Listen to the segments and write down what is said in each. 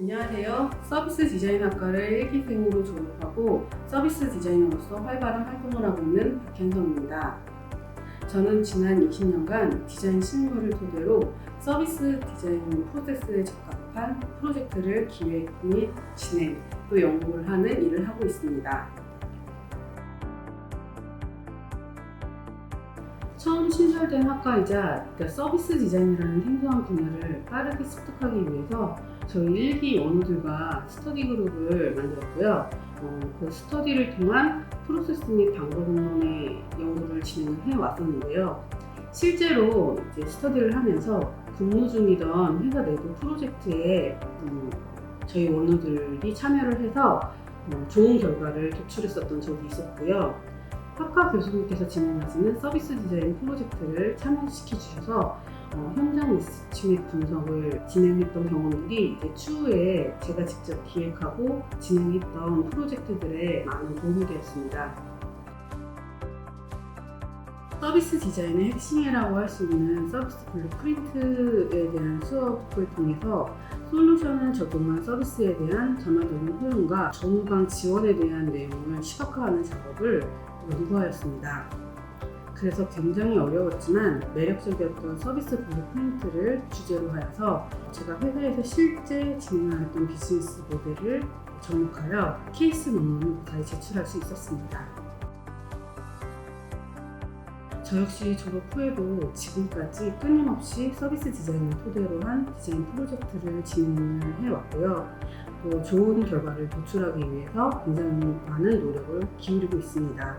안녕하세요. 서비스 디자인학과를 1기생으로 졸업하고 서비스 디자이너로서 활발한 활동을 하고 있는 박현성입니다. 저는 지난 20년간 디자인 실무를 토대로 서비스 디자인 프로세스에 적합한 프로젝트를 기획 및 진행, 또 연구를 하는 일을 하고 있습니다. 처음 신설된 학과이자 그러니까 서비스 디자인이라는 생소한 분야를 빠르게 습득하기 위해서 저희 일기 원우들과 스터디 그룹을 만들었고요. 어, 그 스터디를 통한 프로세스 및 방법론의 연구를 진행을 해왔었는데요. 실제로 이제 스터디를 하면서 근무 중이던 회사 내부 프로젝트에 음, 저희 원우들이 참여를 해서 어, 좋은 결과를 도출했었던 적이 있었고요. 학과 교수님께서 진행하시는 서비스 디자인 프로젝트를 참여시켜 주셔서 어, 현장 및 분석을 진행했던 경험들이 이제 추후에 제가 직접 기획하고 진행했던 프로젝트들에 많은 도움이 되었습니다. 서비스 디자인의 핵심이라고 할 수 있는 서비스 블루프린트에 대한 수업을 통해서 솔루션을 적용한 서비스에 대한 전화적인 효용과 전후방 지원에 대한 내용을 시각화하는 작업을 연구하였습니다. 그래서 굉장히 어려웠지만 매력적이었던 서비스 블루프린트를 주제로 하여서 제가 회사에서 실제 진행하였던 비즈니스 모델을 접목하여 케이스 논문을 제출할 수 있었습니다. 저 역시 졸업 후에도 지금까지 끊임없이 서비스 디자인을 토대로 한 디자인 프로젝트를 진행을 해왔고요. 또 좋은 결과를 도출하기 위해서 굉장히 많은 노력을 기울이고 있습니다.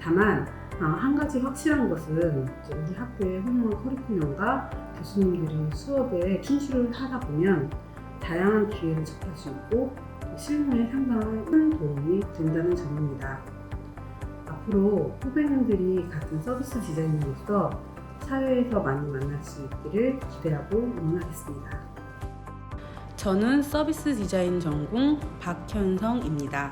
다만 어, 한 가지 확실한 것은 우리 학교의 훌륭한 커리큘럼과 교수님들이 수업에 충실을 하다 보면 다양한 기회를 접할 수 있고 또 실무에 상당한 큰 도움이 된다는 점입니다. 앞으로 후배님들이 같은 서비스 디자이너로서 사회에서 많이 만날 수 있기를 기대하고 응원하겠습니다. 저는 서비스 디자인 전공 박현성입니다.